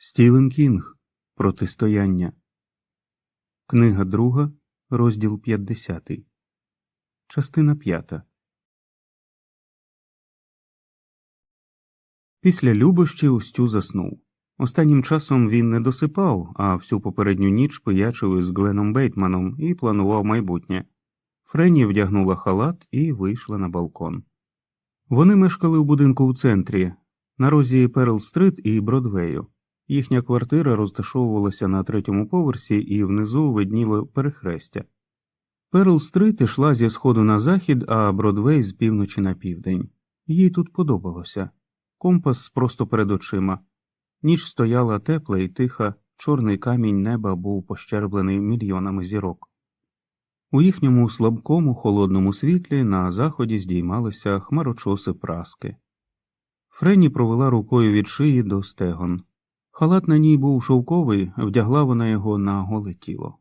Стівен Кінг Протистояння. Книга друга, розділ 50. Частина п'ята. Після любощів Стю заснув. Останнім часом він не досипав, а всю попередню ніч пиячив із Гленом Бейтманом і планував майбутнє. Френі вдягнула халат і вийшла на балкон. Вони мешкали у будинку в центрі, на розі Перл-стрит і Бродвею. Їхня квартира розташовувалася на третьому поверсі і внизу видніло перехрестя. Перл-стрит ішла зі сходу на захід, а Бродвей з півночі на південь. Їй тут подобалося. Компас просто перед очима. Ніч стояла тепла і тиха, чорний камінь неба був пощерблений мільйонами зірок. У їхньому слабкому холодному світлі на заході здіймалися хмарочоси праски. Френі провела рукою від шиї до стегон. Халат на ній був шовковий, вдягла вона його на голе тіло.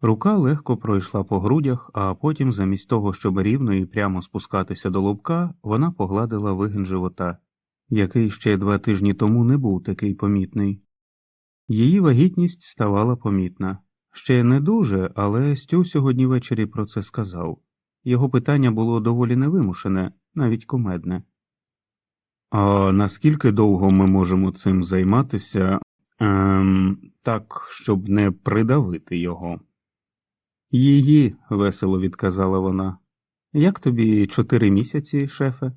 Рука легко пройшла по грудях, а потім, замість того, щоб рівно і прямо спускатися до лобка, вона погладила вигин живота, який ще два тижні тому не був такий помітний. Її вагітність ставала помітна. Ще не дуже, але Стю сьогодні ввечері про це сказав. Його питання було доволі невимушене, навіть кумедне. А наскільки довго ми можемо цим займатися, ем, так, щоб не придавити його? Її, весело відказала вона. Як тобі чотири місяці, шефе?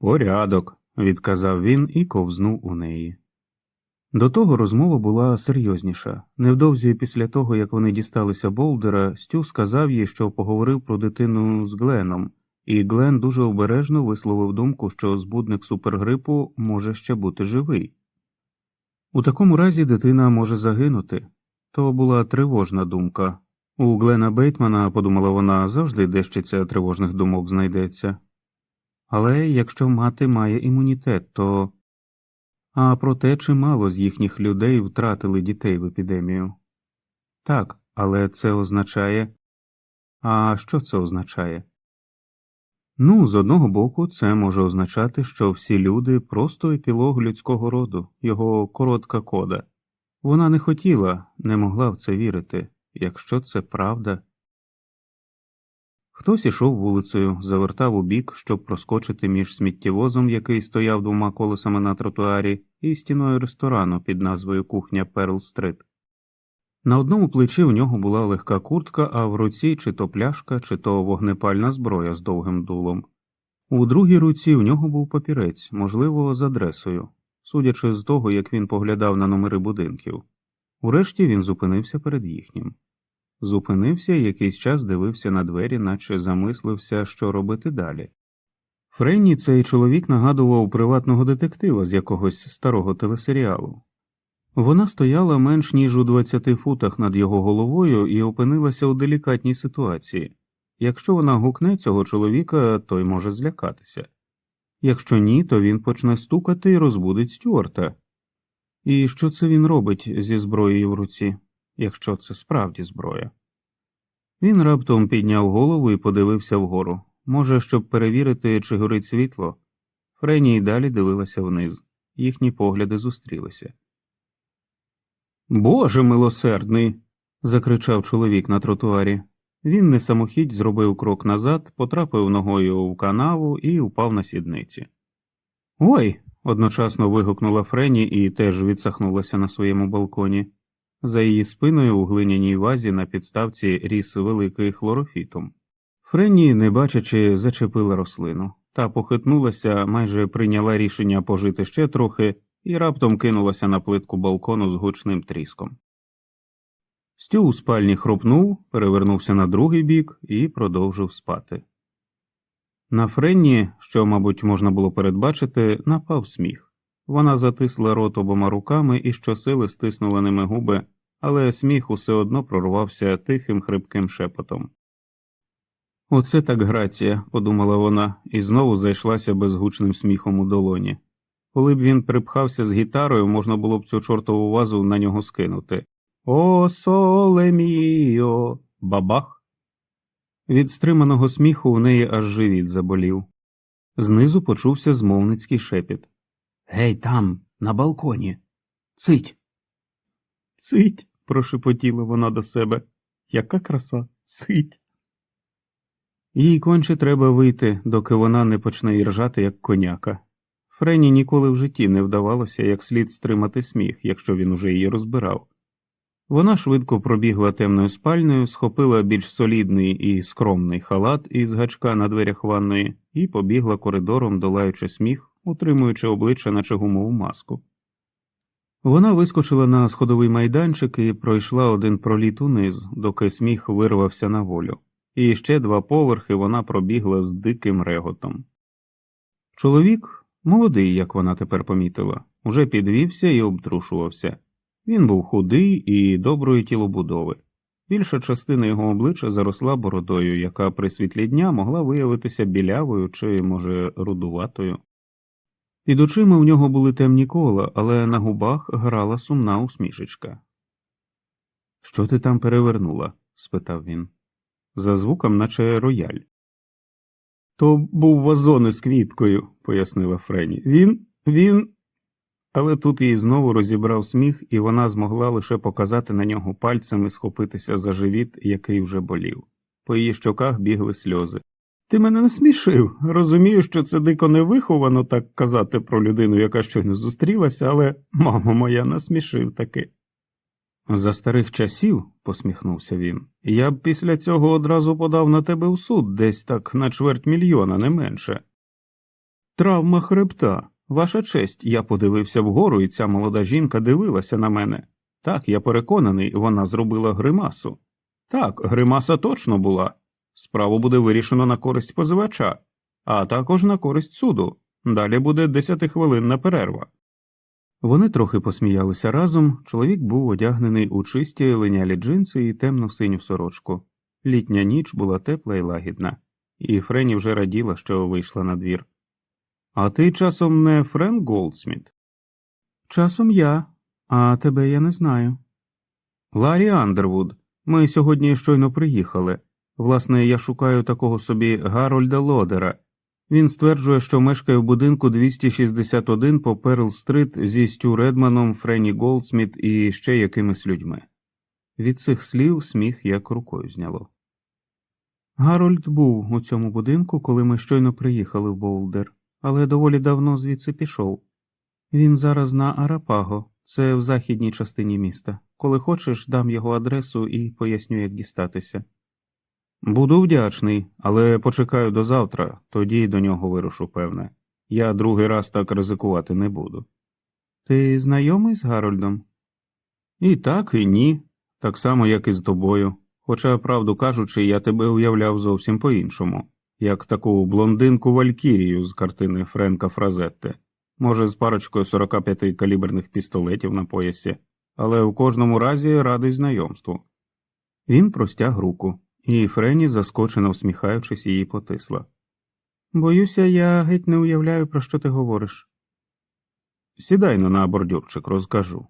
Порядок, відказав він і ковзнув у неї. До того розмова була серйозніша. Невдовзі після того, як вони дісталися Болдера, Стю сказав їй, що поговорив про дитину з Гленом, і Глен дуже обережно висловив думку, що збудник супергрипу може ще бути живий. У такому разі дитина може загинути. То була тривожна думка. У Глена Бейтмана, подумала вона, завжди дещиця тривожних думок знайдеться. Але якщо мати має імунітет, то. А проте чимало з їхніх людей втратили дітей в епідемію. Так, але це означає. А що це означає? Ну, з одного боку, це може означати, що всі люди просто епілог людського роду, його коротка кода. Вона не хотіла, не могла в це вірити, якщо це правда. Хтось ішов вулицею, завертав у бік, щоб проскочити між сміттєвозом, який стояв двома колесами на тротуарі, і стіною ресторану під назвою Кухня Перл Стрит. На одному плечі у нього була легка куртка, а в руці чи то пляшка, чи то вогнепальна зброя з довгим дулом. У другій руці у нього був папірець, можливо, з адресою, судячи з того, як він поглядав на номери будинків. Урешті він зупинився перед їхнім. Зупинився і якийсь час дивився на двері, наче замислився, що робити далі. Френні цей чоловік нагадував приватного детектива з якогось старого телесеріалу. Вона стояла менш ніж у 20 футах над його головою і опинилася у делікатній ситуації. Якщо вона гукне цього чоловіка, той може злякатися. Якщо ні, то він почне стукати і розбудить Стюарта. І що це він робить зі зброєю в руці, якщо це справді зброя? Він раптом підняв голову і подивився вгору. Може, щоб перевірити, чи горить світло. Френі й далі дивилася вниз, їхні погляди зустрілися. Боже милосердний. закричав чоловік на тротуарі. Він не самохідь зробив крок назад, потрапив ногою в канаву і упав на сідниці. Ой. одночасно вигукнула Френі і теж відсахнулася на своєму балконі. За її спиною у глиняній вазі на підставці ріс великий хлорофітум. Френі, не бачачи, зачепила рослину та похитнулася, майже прийняла рішення пожити ще трохи і раптом кинулася на плитку балкону з гучним тріском. Стю у спальні хропнув, перевернувся на другий бік і продовжив спати. На Френні, що, мабуть, можна було передбачити, напав сміх. Вона затисла рот обома руками і щосили стиснула ними губи, але сміх усе одно прорвався тихим хрипким шепотом. Оце так грація, подумала вона, і знову зайшлася безгучним сміхом у долоні. Коли б він припхався з гітарою, можна було б цю чортову вазу на нього скинути. О, соле! Бабах. Від стриманого сміху в неї аж живіт заболів. Знизу почувся змовницький шепіт. Гей, там, На балконі. Цить. Цить. прошепотіла вона до себе. Яка краса, цить. Їй конче треба вийти, доки вона не почне іржати, як коняка. Френі ніколи в житті не вдавалося як слід стримати сміх, якщо він уже її розбирав. Вона швидко пробігла темною спальнею, схопила більш солідний і скромний халат із гачка на дверях ванної і побігла коридором, долаючи сміх, утримуючи обличчя, наче гумову маску. Вона вискочила на сходовий майданчик і пройшла один проліт униз, доки сміх вирвався на волю, і ще два поверхи вона пробігла з диким реготом. Чоловік, молодий, як вона тепер помітила, уже підвівся і обтрушувався. Він був худий і доброї тілобудови. Більша частина його обличчя заросла бородою, яка при світлі дня могла виявитися білявою чи, може, рудуватою. Під очима в нього були темні кола, але на губах грала сумна усмішечка. Що ти там перевернула? спитав він. За звуком, наче рояль. То був вазон із квіткою, пояснила Френі. Він, він. Але тут її знову розібрав сміх, і вона змогла лише показати на нього пальцем і схопитися за живіт, який вже болів. По її щоках бігли сльози. Ти мене насмішив. Розумію, що це дико невиховано так казати про людину, яка щойно зустрілася, але, мамо моя, насмішив таки. За старих часів, посміхнувся він, я б після цього одразу подав на тебе у суд десь так на чверть мільйона, не менше. Травма хребта. Ваша честь, я подивився вгору, і ця молода жінка дивилася на мене. Так, я переконаний, вона зробила гримасу. Так, гримаса точно була. Справу буде вирішено на користь позивача, а також на користь суду. Далі буде десятихвилинна перерва. Вони трохи посміялися разом. Чоловік був одягнений у чисті линялі джинси і темну синю сорочку. Літня ніч була тепла і лагідна, і Френі вже раділа, що вийшла на двір. А ти часом не Френк Голдсміт? Часом я, а тебе я не знаю. Ларі Андервуд. Ми сьогодні щойно приїхали. Власне, я шукаю такого собі Гарольда Лодера. Він стверджує, що мешкає в будинку 261 по Перл Стрит зі Стю Редманом, Френі Голдсміт і ще якимись людьми. Від цих слів сміх як рукою зняло. Гарольд був у цьому будинку, коли ми щойно приїхали в Болдер, але доволі давно звідси пішов. Він зараз на Арапаго, це в західній частині міста. Коли хочеш, дам його адресу і поясню, як дістатися. Буду вдячний, але почекаю до завтра, тоді до нього вирушу, певне. Я другий раз так ризикувати не буду. Ти знайомий з Гарольдом? І так, і ні, так само, як і з тобою. Хоча, правду кажучи, я тебе уявляв зовсім по-іншому, як таку блондинку Валькірію з картини Френка Фразетте, може, з парочкою 45 каліберних пістолетів на поясі, але в кожному разі радий знайомству. Він простяг руку і Френі, заскочено всміхаючись, її потисла. Боюся, я геть не уявляю, про що ти говориш. Сідай но на бордюрчик, розкажу.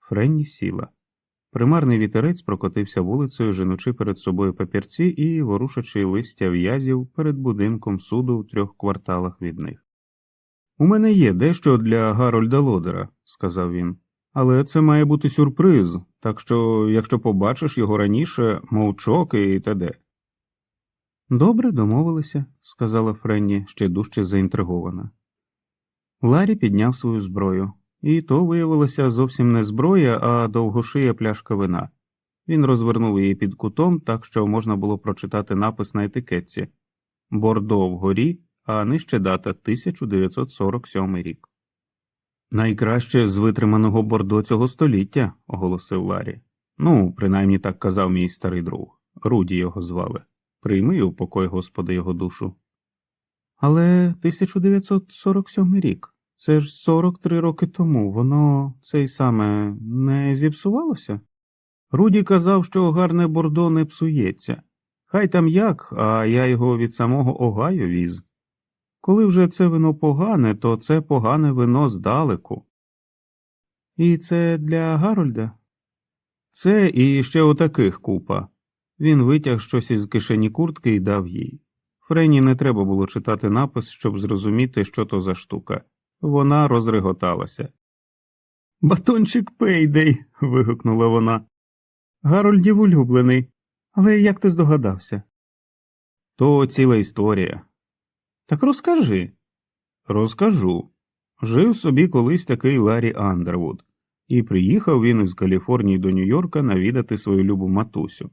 Френні сіла. Примарний вітерець прокотився вулицею, женучи перед собою папірці і ворушачи листя в'язів перед будинком суду в трьох кварталах від них. У мене є дещо для Гарольда Лодера, сказав він. Але це має бути сюрприз, так що, якщо побачиш його раніше, мовчок і т.д. Добре, домовилися, сказала Френні, ще дужче заінтригована. Ларі підняв свою зброю, і то виявилося зовсім не зброя, а довгошия пляшка вина. Він розвернув її під кутом, так що можна було прочитати напис на етикетці Бордо вгорі, а нижче дата 1947 рік. Найкраще з витриманого бордо цього століття, оголосив Ларі. Ну, принаймні так казав мій старий друг. Руді його звали. Прийми у покой, Господи, його душу. Але 1947 рік. Це ж 43 роки тому, воно цей саме не зіпсувалося? Руді казав, що гарне бордо не псується. Хай там як, а я його від самого Огайо віз. Коли вже це вино погане, то це погане вино здалеку. І це для Гарольда? Це і ще отаких купа. Він витяг щось із кишені куртки і дав їй. Френі не треба було читати напис, щоб зрозуміти, що то за штука. Вона розреготалася. Батончик Пейдей. вигукнула вона. Гарольдів улюблений. Але як ти здогадався? То ціла історія. Так розкажи. Розкажу. Жив собі колись такий Ларі Андервуд, і приїхав він із Каліфорнії до Нью-Йорка навідати свою любу матусю.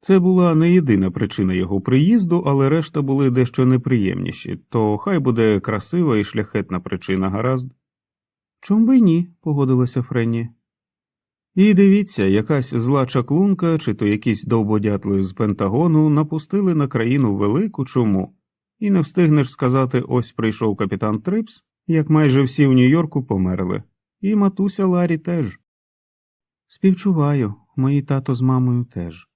Це була не єдина причина його приїзду, але решта були дещо неприємніші, то хай буде красива і шляхетна причина, гаразд. Чом би ні, погодилася Френні. І дивіться, якась зла чаклунка чи то якісь довбодятли з Пентагону напустили на країну велику чуму, і не встигнеш сказати ось прийшов капітан Трипс, як майже всі в Нью-Йорку померли, і матуся Ларі теж. Співчуваю, мої тато з мамою теж.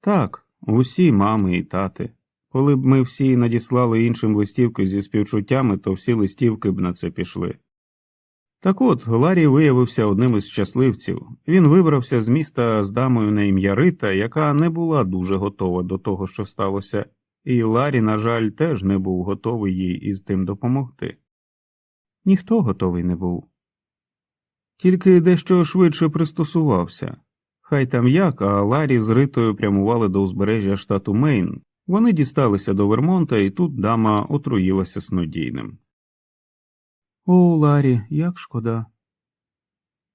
Так, усі мами і тати. Коли б ми всі надіслали іншим листівки зі співчуттями, то всі листівки б на це пішли. Так от, Ларі виявився одним із щасливців. Він вибрався з міста з дамою на ім'я Рита, яка не була дуже готова до того, що сталося, і Ларі, на жаль, теж не був готовий їй із тим допомогти. Ніхто готовий не був. Тільки дещо швидше пристосувався. Хай там як, а Ларі з Ритою прямували до узбережжя штату Мейн. Вони дісталися до Вермонта, і тут дама отруїлася снодійним. О, Ларі, як шкода.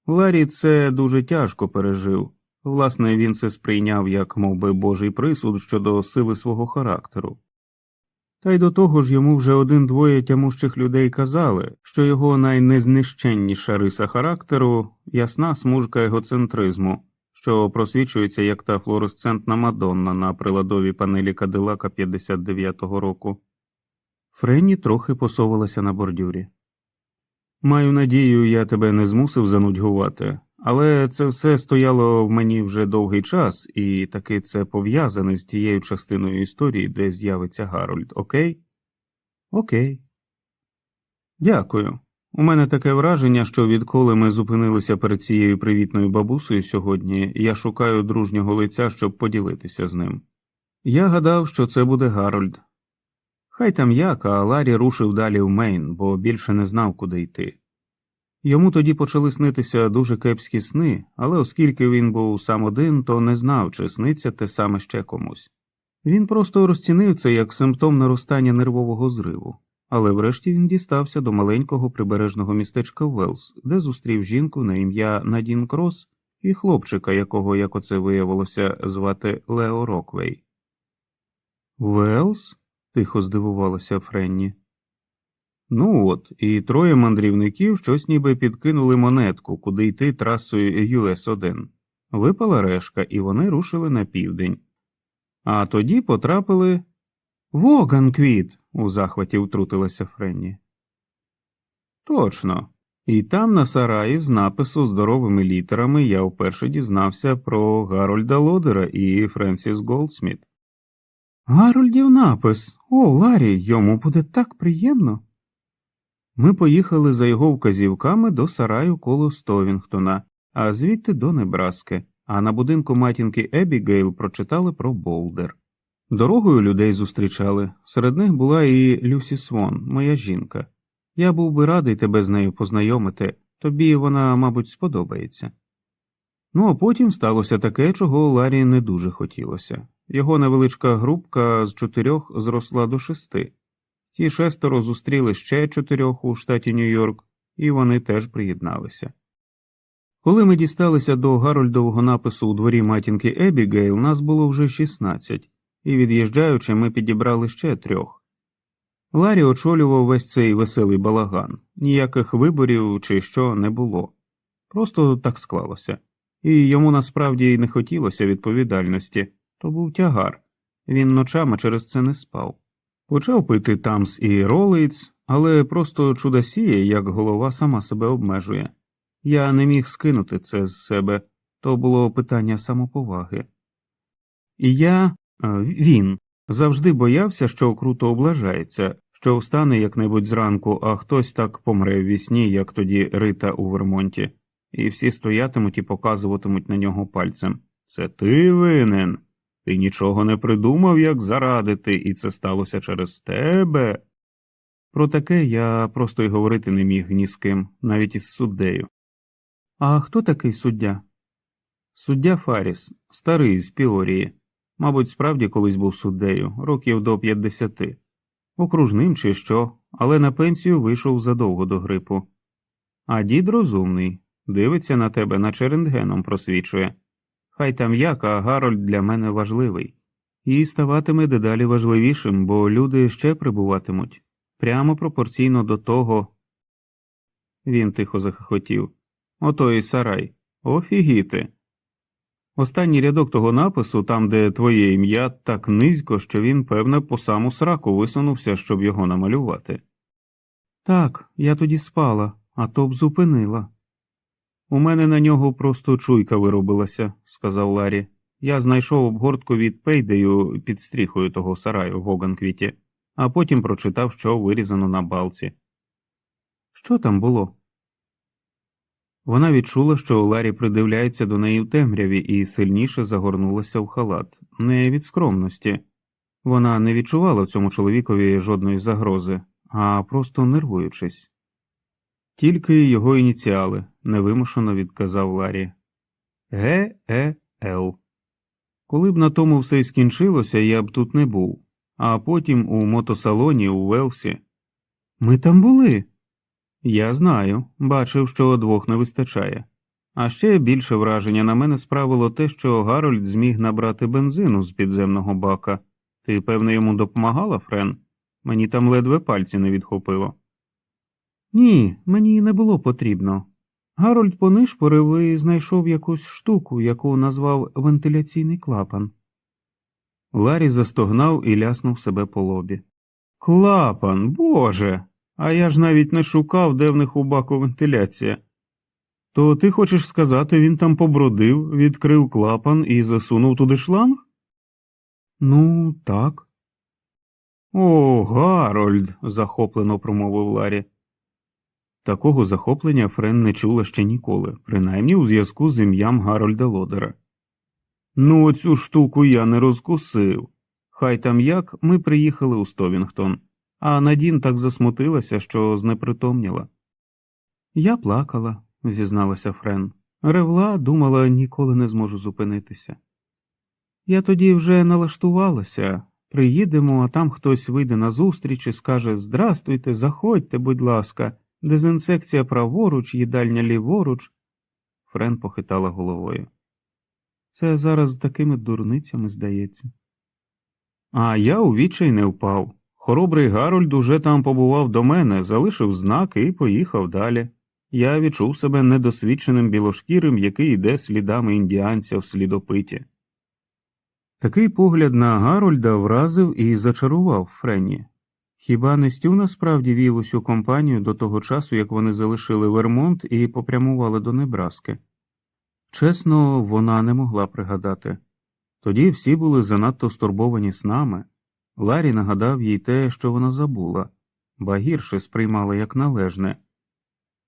Ларі це дуже тяжко пережив. Власне, він це сприйняв як мов би, божий присуд щодо сили свого характеру. Та й до того ж йому вже один-двоє тямущих людей казали, що його найнезнищенніша риса характеру ясна смужка егоцентризму, що просвічується як та флуоресцентна мадонна на приладовій панелі Кадилака 59-го року. Френні трохи посовувалася на бордюрі. Маю надію, я тебе не змусив занудьгувати, але це все стояло в мені вже довгий час, і таки це пов'язане з тією частиною історії, де з'явиться Гарольд, окей? Окей. Дякую. У мене таке враження, що відколи ми зупинилися перед цією привітною бабусею сьогодні, я шукаю дружнього лиця, щоб поділитися з ним. Я гадав, що це буде Гарольд. Хай там як, а Ларі рушив далі в Мейн, бо більше не знав, куди йти. Йому тоді почали снитися дуже кепські сни, але оскільки він був сам один, то не знав, чи сниться те саме ще комусь. Він просто розцінив це як симптом наростання нервового зриву, але врешті він дістався до маленького прибережного містечка Велс, де зустрів жінку на ім'я Надін Крос і хлопчика, якого, як оце виявилося, звати Лео Роквей. Велс? тихо здивувалася Френні. Ну от, і троє мандрівників щось ніби підкинули монетку, куди йти трасою US-1. Випала решка, і вони рушили на південь. А тоді потрапили. Воганквіт. у захваті втрутилася Френні. Точно. І там на сараї з напису здоровими літерами я вперше дізнався про Гарольда Лодера і Френсіс Голдсміт. Гарольдів напис. О, Ларі, йому буде так приємно. Ми поїхали за його вказівками до сараю коло Стовінгтона, а звідти до Небраски, а на будинку матінки Ебігейл прочитали про Болдер. Дорогою людей зустрічали, серед них була і Люсі Свон, моя жінка. Я був би радий тебе з нею познайомити, тобі вона, мабуть, сподобається. Ну а потім сталося таке, чого Ларі не дуже хотілося. Його невеличка групка з чотирьох зросла до шести. Ті шестеро зустріли ще чотирьох у штаті Нью-Йорк, і вони теж приєдналися. Коли ми дісталися до Гарольдового напису у дворі матінки Ебігейл, нас було вже 16, і від'їжджаючи, ми підібрали ще трьох. Ларі очолював весь цей веселий балаган, ніяких виборів чи що не було. Просто так склалося, і йому насправді не хотілося відповідальності, то був тягар, він ночами через це не спав. Почав пити тамс і ролиць, але просто чудосіє, як голова сама себе обмежує. Я не міг скинути це з себе, то було питання самоповаги. І я, він, завжди боявся, що круто облажається, що встане як-небудь зранку, а хтось так помре в вісні, як тоді Рита у Вермонті, і всі стоятимуть і показуватимуть на нього пальцем. Це ти винен. Ти нічого не придумав, як зарадити, і це сталося через тебе. Про таке я просто й говорити не міг ні з ким, навіть із суддею. А хто такий суддя? Суддя Фаріс, старий з Піорії. Мабуть, справді колись був суддею, років до 50. Окружним чи що, але на пенсію вийшов задовго до грипу. А дід розумний, дивиться на тебе, наче рентгеном просвічує. Хай там як, а Гарольд для мене важливий. І ставатиме дедалі важливішим, бо люди ще прибуватимуть прямо пропорційно до того. Він тихо захохотів. Ото і сарай. Офігіти. Останній рядок того напису, там, де твоє ім'я, так низько, що він, певне, по саму сраку висунувся, щоб його намалювати. Так, я тоді спала, а то б зупинила. У мене на нього просто чуйка виробилася, сказав Ларі. Я знайшов обгортку від пейдею під стріхою того сараю в Гоганквіті, а потім прочитав, що вирізано на балці. Що там було? Вона відчула, що Ларі придивляється до неї в темряві і сильніше загорнулася в халат, не від скромності. Вона не відчувала в цьому чоловікові жодної загрози, а просто нервуючись. Тільки його ініціали, невимушено відказав Ларі. Г. Е. Л. Коли б на тому все й скінчилося, я б тут не був, а потім у мотосалоні у Велсі. Ми там були. Я знаю, бачив, що двох не вистачає. А ще більше враження на мене справило те, що Гарольд зміг набрати бензину з підземного бака. Ти, певно, йому допомагала, Френ? Мені там ледве пальці не відхопило. Ні, мені не було потрібно. Гарольд понишпорив і знайшов якусь штуку, яку назвав вентиляційний клапан. Ларі застогнав і ляснув себе по лобі. Клапан, боже. А я ж навіть не шукав, де в них у баку вентиляція. То ти хочеш сказати, він там побродив, відкрив клапан і засунув туди шланг? Ну, так. О, Гарольд. захоплено промовив Ларі. Такого захоплення Френ не чула ще ніколи, принаймні у зв'язку з ім'ям Гарольда Лодера. Ну, оцю штуку я не розкусив. Хай там як ми приїхали у Стовінгтон, а Надін так засмутилася, що знепритомніла. Я плакала, зізналася Френ. Ревла, думала, ніколи не зможу зупинитися. Я тоді вже налаштувалася. Приїдемо, а там хтось вийде назустріч і скаже Здрастуйте, заходьте, будь ласка. Дезінсекція праворуч, їдальня ліворуч. Френ похитала головою. Це зараз з такими дурницями здається. А я у відчай не впав. Хоробрий Гарольд уже там побував до мене, залишив знак і поїхав далі. Я відчув себе недосвідченим білошкірим, який йде слідами індіанця в слідопиті. Такий погляд на Гарольда вразив і зачарував Френні. Хіба не Стю насправді вів усю компанію до того часу, як вони залишили Вермонт і попрямували до Небраски? Чесно, вона не могла пригадати. Тоді всі були занадто стурбовані снами. Ларі нагадав їй те, що вона забула, ба гірше сприймала як належне.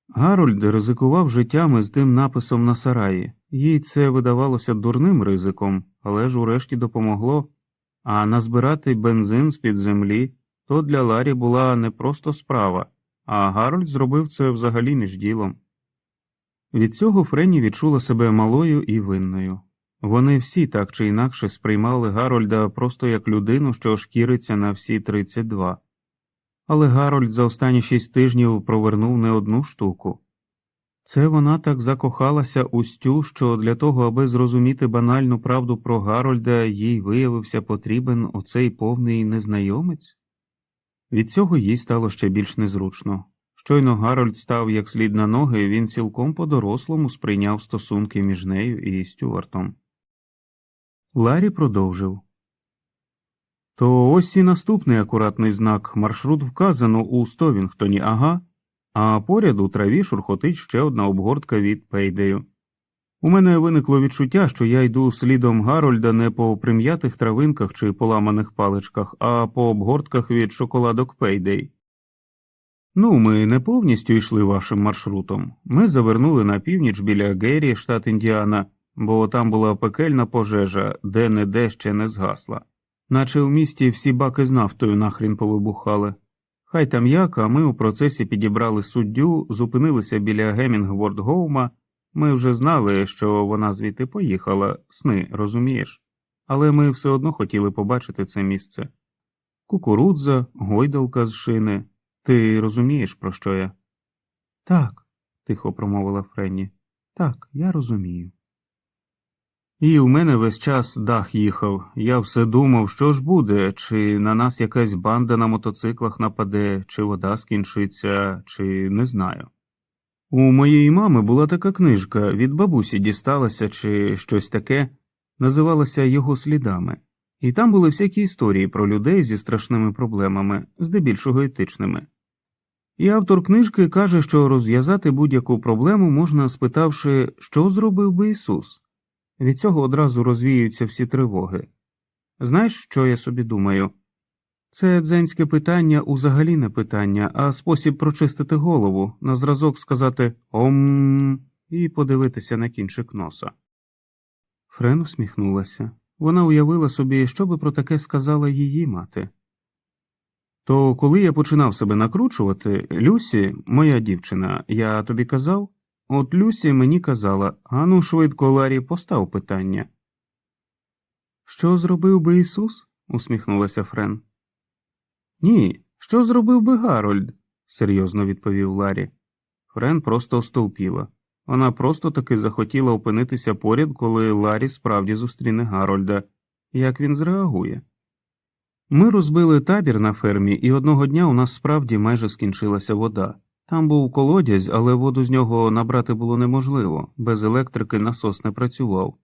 Гарольд ризикував життями з тим написом на сараї, їй це видавалося дурним ризиком, але ж урешті допомогло, а назбирати бензин з під землі то для Ларі була не просто справа, а Гарольд зробив це взагалі між ділом. Від цього Френні відчула себе малою і винною. Вони всі так чи інакше сприймали Гарольда просто як людину, що шкіриться на всі 32. Але Гарольд за останні шість тижнів провернув не одну штуку. Це вона так закохалася у Стю, що для того, аби зрозуміти банальну правду про Гарольда, їй виявився потрібен оцей повний незнайомець. Від цього їй стало ще більш незручно. Щойно Гарольд став як слід на ноги, він цілком по-дорослому сприйняв стосунки між нею і Стюартом. Ларі продовжив. То ось і наступний акуратний знак маршрут вказано у Стовінгтоні, ага, а поряд у траві шурхотить ще одна обгортка від Пейдею. У мене виникло відчуття, що я йду слідом Гарольда не по прим'ятих травинках чи поламаних паличках, а по обгортках від шоколадок Пейдей. Ну, ми не повністю йшли вашим маршрутом. Ми завернули на північ біля Геррі, штат Індіана, бо там була пекельна пожежа, де не де ще не згасла. Наче в місті всі баки з нафтою нахрін повибухали. Хай там як, а ми у процесі підібрали суддю, зупинилися біля Гемінгворд Гоума. Ми вже знали, що вона звідти поїхала, сни, розумієш? Але ми все одно хотіли побачити це місце. Кукурудза, гойдалка з шини. Ти розумієш, про що я? Так, тихо промовила Френні. Так, я розумію. І в мене весь час дах їхав. Я все думав, що ж буде, чи на нас якась банда на мотоциклах нападе, чи вода скінчиться, чи не знаю. У моєї мами була така книжка від бабусі дісталася, чи щось таке, називалася Його слідами, і там були всякі історії про людей зі страшними проблемами, здебільшого етичними. І автор книжки каже, що розв'язати будь-яку проблему можна, спитавши, що зробив би Ісус. Від цього одразу розвіюються всі тривоги. Знаєш, що я собі думаю? Це дзенське питання узагалі не питання, а спосіб прочистити голову, на зразок сказати ом і подивитися на кінчик носа. Френ усміхнулася. Вона уявила собі, що би про таке сказала її мати. То коли я починав себе накручувати, Люсі, моя дівчина, я тобі казав, от Люсі мені казала ану швидко, Ларі, постав питання. Що зробив би Ісус? усміхнулася Френ. Ні, що зробив би Гарольд? серйозно відповів Ларі. Френ просто остовпіла. Вона просто таки захотіла опинитися поряд, коли Ларі справді зустріне Гарольда. Як він зреагує? Ми розбили табір на фермі, і одного дня у нас справді майже скінчилася вода. Там був колодязь, але воду з нього набрати було неможливо, без електрики насос не працював.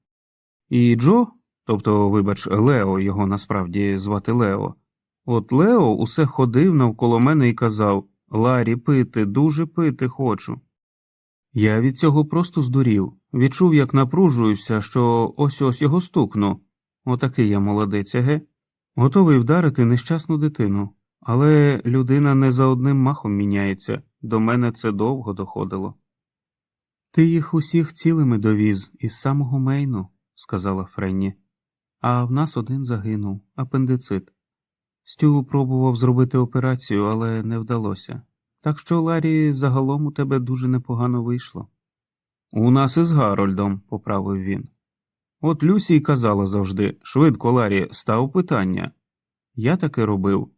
І Джо, тобто, вибач, Лео, його насправді звати Лео, от Лео усе ходив навколо мене і казав Ларі, пити, дуже пити хочу. Я від цього просто здурів, відчув, як напружуюся, що ось ось його стукну. Отакий я молодець, еге? Готовий вдарити нещасну дитину, але людина не за одним махом міняється, до мене це довго доходило. Ти їх усіх цілими довіз із самого Мейну, сказала Френні, а в нас один загинув, апендицит. Стю пробував зробити операцію, але не вдалося. Так що, Ларі, загалом у тебе дуже непогано вийшло. У нас із Гарольдом, поправив він. От Люсі й казала завжди швидко, Ларі, став питання. Я таке робив.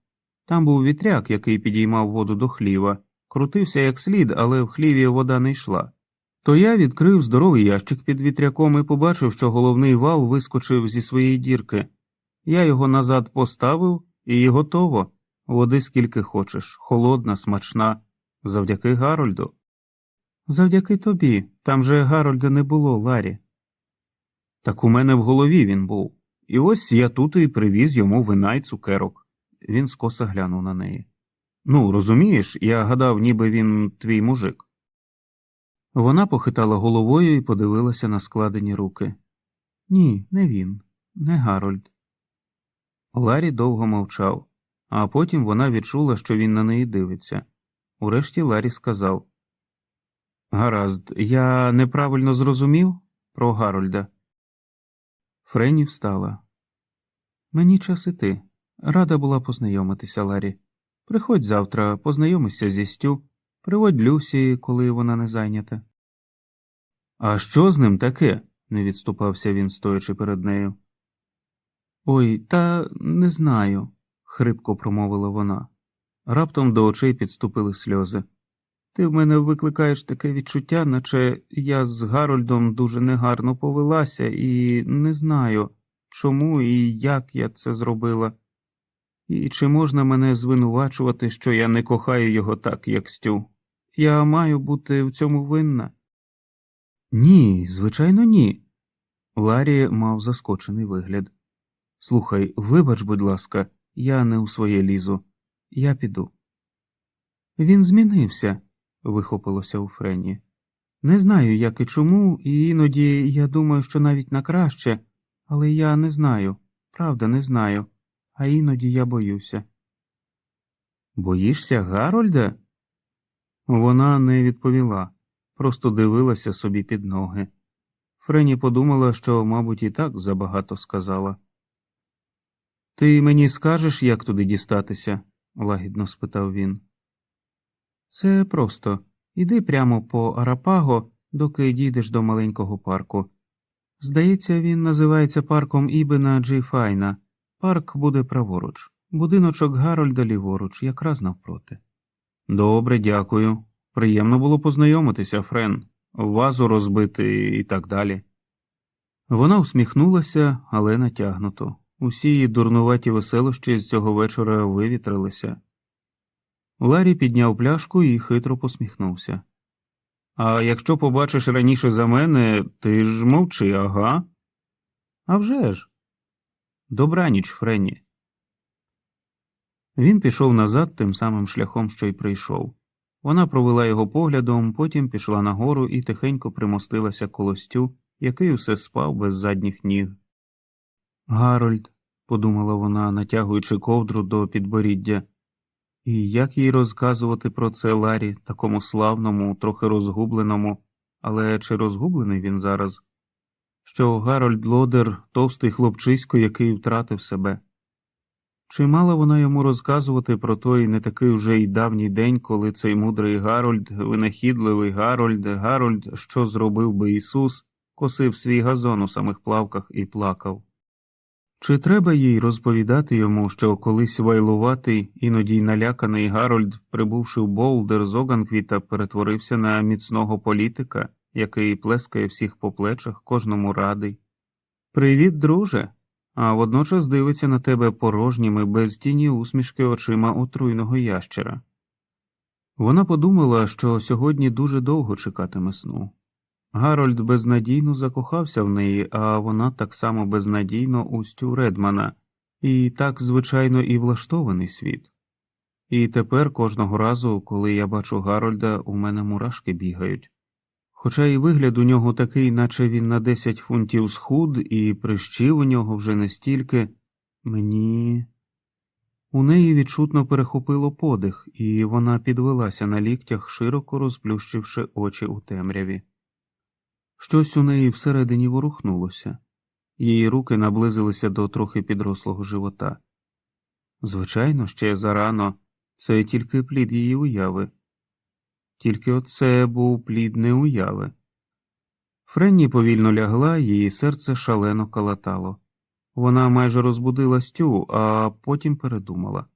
Там був вітряк, який підіймав воду до хліва, крутився як слід, але в хліві вода не йшла. То я відкрив здоровий ящик під вітряком і побачив, що головний вал вискочив зі своєї дірки. Я його назад поставив і готово. Води скільки хочеш, холодна, смачна, завдяки Гарольду. Завдяки тобі, там же Гарольда не було, Ларі. Так у мене в голові він був. І ось я тут і привіз йому вина й цукерок. Він скоса глянув на неї. Ну, розумієш, я гадав, ніби він твій мужик. Вона похитала головою і подивилася на складені руки. Ні, не він, не Гарольд. Ларі довго мовчав, а потім вона відчула, що він на неї дивиться. Урешті Ларі сказав Гаразд, я неправильно зрозумів про Гарольда. Френі встала. Мені час іти. Рада була познайомитися, Ларі. Приходь завтра, познайомися зі Стю, приводь Люсі, коли вона не зайнята. А що з ним таке? не відступався він, стоячи перед нею. Ой, та не знаю, хрипко промовила вона. Раптом до очей підступили сльози. Ти в мене викликаєш таке відчуття, наче я з Гарольдом дуже негарно повелася, і не знаю, чому і як я це зробила. І чи можна мене звинувачувати, що я не кохаю його так, як Стю? Я маю бути в цьому винна? Ні, звичайно, ні. Ларі мав заскочений вигляд. Слухай, вибач, будь ласка, я не у своє лізу. Я піду. Він змінився, вихопилося у Френі. Не знаю, як і чому, і іноді я думаю, що навіть на краще, але я не знаю, правда, не знаю, а іноді я боюся. Боїшся Гарольда? Вона не відповіла, просто дивилася собі під ноги. Френі подумала, що, мабуть, і так забагато сказала. Ти мені скажеш, як туди дістатися? лагідно спитав він. Це просто. Іди прямо по Арапаго, доки дійдеш до маленького парку. Здається, він називається парком Ібена Джі Файна. Парк буде праворуч, будиночок Гарольда ліворуч, якраз навпроти. Добре, дякую. Приємно було познайомитися, Френ, вазу розбити і так далі. Вона усміхнулася, але натягнуто. Усі її дурнуваті веселощі з цього вечора вивітрилися. Ларі підняв пляшку і хитро посміхнувся. А якщо побачиш раніше за мене, ти ж мовчи, ага? «А вже ж!» Добраніч, Френні. Він пішов назад тим самим шляхом, що й прийшов. Вона провела його поглядом, потім пішла нагору і тихенько примостилася коло стю, який усе спав без задніх ніг. Гарольд, подумала вона, натягуючи ковдру до підборіддя, і як їй розказувати про це Ларі, такому славному, трохи розгубленому, але чи розгублений він зараз? Що Гарольд Лодер товстий хлопчисько, який втратив себе. Чи мала вона йому розказувати про той не такий уже й давній день, коли цей мудрий Гарольд, винахідливий Гарольд, Гарольд, що зробив би Ісус, косив свій газон у самих плавках і плакав? Чи треба їй розповідати йому, що колись вайлуватий, іноді й наляканий Гарольд, прибувши в Болдер з Оганквіта, перетворився на міцного політика, який плескає всіх по плечах, кожному радий? Привіт, друже! а водночас дивиться на тебе порожніми, без тіні усмішки очима отруйного ящера. Вона подумала, що сьогодні дуже довго чекатиме сну. Гарольд безнадійно закохався в неї, а вона так само безнадійно у Стю Редмана, і так, звичайно, і влаштований світ. І тепер кожного разу, коли я бачу Гарольда, у мене мурашки бігають. Хоча і вигляд у нього такий, наче він на 10 фунтів схуд, і прищів у нього вже не стільки, мені. У неї відчутно перехопило подих, і вона підвелася на ліктях, широко розплющивши очі у темряві. Щось у неї всередині ворухнулося, її руки наблизилися до трохи підрослого живота. Звичайно, ще зарано, це тільки плід її уяви. Тільки оце був плід не уяви. Френні повільно лягла, її серце шалено калатало. Вона майже розбудила Стю, а потім передумала.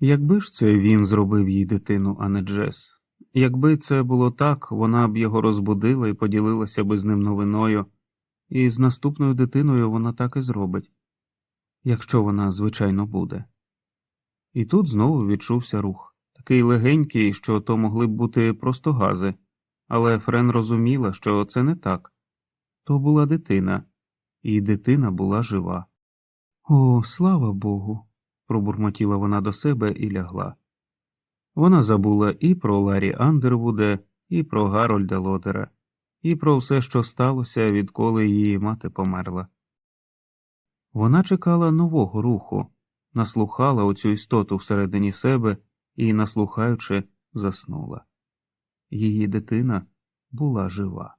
Якби ж це він зробив їй дитину, а не Джес. Якби це було так, вона б його розбудила і поділилася би з ним новиною, і з наступною дитиною вона так і зробить, якщо вона, звичайно, буде. І тут знову відчувся рух такий легенький, що то могли б бути просто гази, але Френ розуміла, що це не так то була дитина, і дитина була жива. О, слава Богу. пробурмотіла вона до себе і лягла. Вона забула і про Ларі Андервуда, і про Гарольда Лодера, і про все, що сталося, відколи її мати померла. Вона чекала нового руху, наслухала оцю істоту всередині себе і, наслухаючи, заснула. Її дитина була жива.